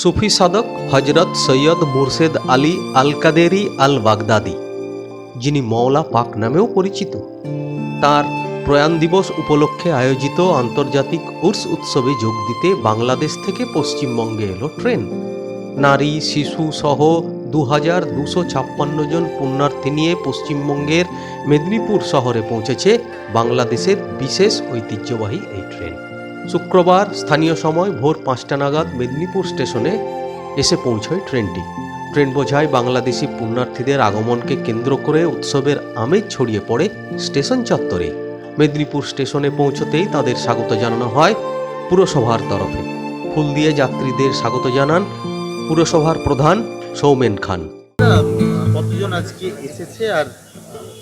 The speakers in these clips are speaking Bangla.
সুফি সাদক হজরত সৈয়দ মুর্শেদ আলী আল কাদেরি আল বাগদাদি যিনি মওলা পাক নামেও পরিচিত। তার প্রয়াণ দিবস উপলক্ষে আয়োজিত আন্তর্জাতিক উর্স উৎসবে যোগ দিতে বাংলাদেশ থেকে পশ্চিমবঙ্গে এলো ট্রেন। নারী, শিশু সহ দু হাজার দুশো ছাপ্পান্ন জন পুণ্যার্থী নিয়ে পশ্চিমবঙ্গের মেদিনীপুর শহরে পৌঁছেছে বাংলাদেশের বিশেষ ঐতিহ্যবাহী এই ট্রেন। শুক্রবার স্থানীয় সময় ভোর পাঁচটা নাগাদ মেদিনীপুর স্টেশনে এসে পৌঁছয় ট্রেনটি। ট্রেন বোঝায় বাংলাদেশি পুণ্যার্থীদের আগমনকে কেন্দ্র করে উৎসবের আমেজ ছড়িয়ে পড়ে স্টেশন চত্বরে। মেদিনীপুর স্টেশনে পৌঁছতেই তাদের স্বাগত জানানো হয় পুরসভার তরফে। ফুল দিয়ে যাত্রীদের স্বাগত জানান পুরসভার প্রধান সৌমেন খান। কতজন আজকে এসেছে আর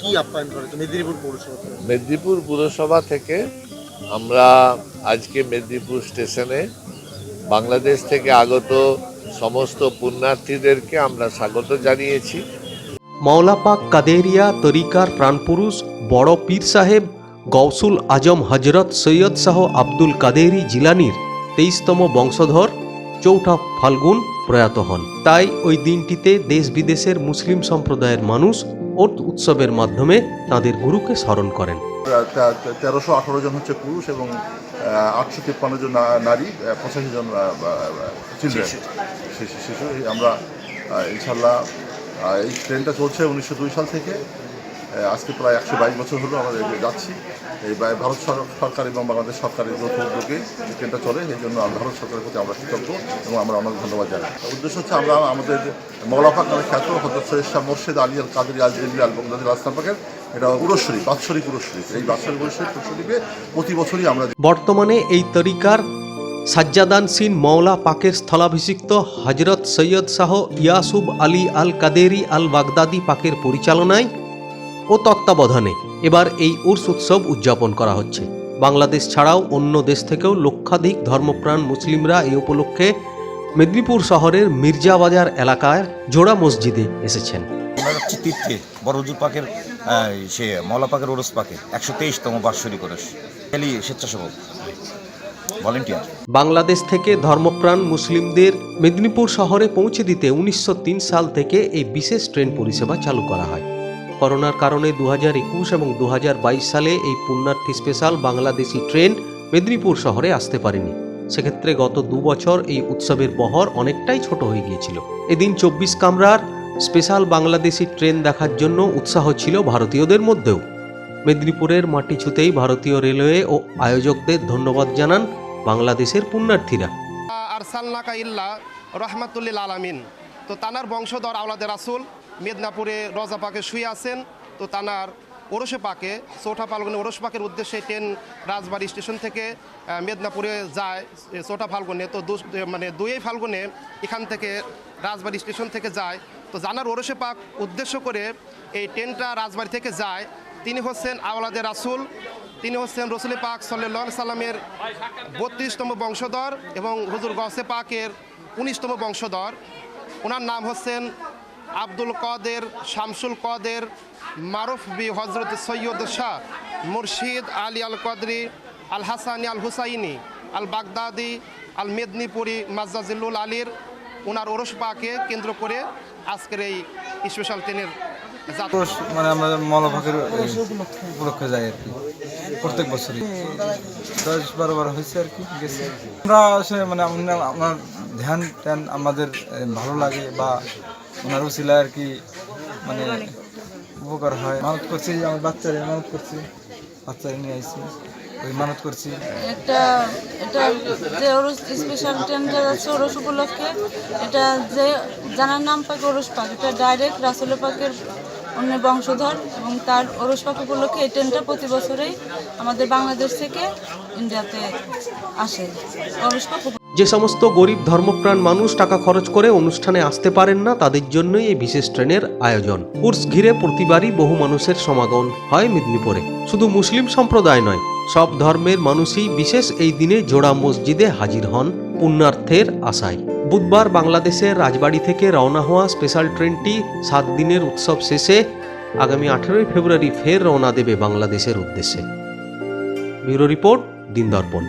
কি আপ্যায়ন করেছে মেদিনীপুর পৌরসভা? মেদিনীপুর পুরসভা থেকে আমরা আজকে মেদিনীপুর স্টেশনে বাংলাদেশ থেকে আগত সমস্ত পুণ্যার্থীদেরকে আমরা স্বাগত জানিয়েছি। মাওলা পাক কাদেরিয়া তরিকার প্রাণপুরুষ বড় পীর সাহেব গৌসুল আজম হজরত সৈয়দ শাহ আব্দুল কাদেরি জিলানির তেইশতম বংশধর চৌঠা ফাল্গুন প্রয়াত হন। তাই ওই দিনটিতে দেশ বিদেশের মুসলিম সম্প্রদায়ের মানুষ ওট উৎসবের মাধ্যমে তাদের গুরুকে স্মরণ করেন। তেরোশো আঠারো জন হচ্ছে পুরুষ এবং আটশো তিপ্পান্ন জন নারী পঁচাশি জন চিলড্রেন শিশু। শিশু আমরা ইনশাল্লাহ এই ট্রেনটা চলছে উনিশশো দুই সাল থেকে। আজকে প্রায় একশো বাইশ বছর হলো আমরা যাচ্ছি। এই ভারত সর- সরকার এবং বাংলাদেশ সরকারের যৌথ উদ্যোগে ট্রেনটা চলে, এই জন্য ভারত সরকারের প্রতি আমরা কৃতজ্ঞ এবং আমরা অনেক ধন্যবাদ জানাই। উদ্দেশ্য হচ্ছে আমরা আমাদের মৌলাফাক নামে খ্যাত হজরত সৈয়দ শাহ মোর্শেদ আলী আল কাদের আল জেলি আল বগদাদি আসলাম পাকের এটা পুরস্বরী বাৎসরিক পুরস্বরী এই বাৎসরিক প্রতি বছরই আমরা বর্তমানে এই তরিকার সাজ্জাদান সিন মওলা পাকের স্থলাভিষিক্ত হজরত সৈয়দ শাহ ইয়াসুব আলী আল কাদেরি আল বাগদাদি পাকের পরিচালনায় ও তত্ত্বাবধানে এবার এই উর্স উৎসব উদযাপন করা হচ্ছে। বাংলাদেশ ছাড়াও অন্য দেশ থেকেও লক্ষাধিক ধর্মপ্রাণ মুসলিমরা এই উপলক্ষে মেদিনীপুর শহরের মির্জাবাজার এলাকার জোড়া মসজিদে এসেছেন। তীর্থে বড় হুজুর পাকের সে মৌলা পাকের ওরস পাকের একশো তেইশতম বার্ষিক ওরস। স্বেচ্ছাসেবক ভলেন্টিয়ার বাংলাদেশ থেকে ধর্মপ্রাণ মুসলিমদের মেদিনীপুর শহরে পৌঁছে দিতে উনিশশো তিন সাল থেকে এই বিশেষ ট্রেন পরিষেবা চালু করা হয়। করোনার কারণে দু হাজার একুশ এবং দু হাজার বাইশ সালে এই পুণ্যার্থী স্পেশাল বাংলাদেশি ট্রেন মেদিনীপুর শহরে আসতে পারেনি। সেক্ষেত্রে গত দু বছর এই উৎসবের বহর অনেকটাই ছোট হয়ে গিয়েছিল। এদিন চব্বিশ কামরার স্পেশাল বাংলাদেশি ট্রেন দেখার জন্য উৎসাহ ছিল ভারতীয়দের মধ্যেও। মেদিনীপুরের মাটি ছুতেই ভারতীয় রেলওয়ে ও আয়োজকদের ধন্যবাদ জানান বাংলাদেশের পুণ্যার্থীরা। আরসালনাকা ইল্লা রহমাতুল্লিল আলামিন। তো তানার বংশধর আওলাদের রাসুল মেদিনীপুরে রজা পাকে শুয়ে আছেন। তো তানার ওরসে পাকে, চৌঠা ফাল্গুনে ওরস পাকের উদ্দেশ্যে ট্রেন রাজবাড়ি স্টেশন থেকে মেদিনীপুরে যায় চৌঠা ফাল্গুনে। তো মানে দুই ফাল্গুনে এখান থেকে রাজবাড়ি স্টেশন থেকে যায়। তো জানার ওরসে পাক উদ্দেশ্য করে এই ট্রেনটা রাজবাড়ি থেকে যায়। তিনি হচ্ছেন আওলাদের রাসুল। তিনি হচ্ছেন রসুল পাক সাল্লাহ সাল্লামের বত্রিশতম বংশধর এবং হুজুর গসে পাকের উনিশতম বংশধর। ওনার নাম হচ্ছেন আব্দুল কদের, শামসুল কদের, মারুফ বি হজরত সৈয়দ শাহ, মুর্শিদ আলী আল কদরি আল হাসানি আল হুসাইনি আল বাগদাদি আল মেদিনীপুরি মাজ্জাজিল্লুল আলীর ওনার ওরস পাকে কেন্দ্র করে আজকের এই স্পেশাল ট্রেনের মানে আমরা মলভাগের উপলক্ষে যাই আর কি। প্রত্যেক বছরই। দশ বারো বার হয়েছে আর কি, গেছে। আমরা আসলে মানে আমরা- ধ্যান ট্যান আমাদের ভালো লাগে বা ওনার উচিলায় আর কি মানে উপকার হয়। মানত করছি, আমার বাচ্চারে মানত করছি, বাচ্চারে নিয়ে আইছি। যে ওরস উপলক্ষে, এটা যে জানার নাম এটা ডাইরেক্ট পাকের অন্য বংশধর এবং তার উপলক্ষে এই প্রতি বছরেই আমাদের বাংলাদেশ থেকে ইন্ডিয়াতে আসে। পাক যে সমস্ত গরিব ধর্মপ্রাণ মানুষ টাকা খরচ করে অনুষ্ঠানে আসতে পারেন না, তাদের জন্যই এই বিশেষ ট্রেনের আয়োজন। উর্স ঘিরে প্রতিবারই বহু মানুষের সমাগম হয় মেদিনীপুরে। শুধু মুসলিম সম্প্রদায় নয়, সব ধর্মের মানুষই বিশেষ এই দিনে জোড়া মসজিদে হাজির হন পুণ্যার্থের আশায়। বুধবার বাংলাদেশের রাজবাড়ি থেকে রওনা হওয়া স্পেশাল ট্রেনটি সাত দিনের উৎসব শেষে আগামী আঠেরোই ফেব্রুয়ারি ফের রওনা দেবে বাংলাদেশের উদ্দেশ্যে। ব্যুরো রিপোর্ট দিন দর্পণ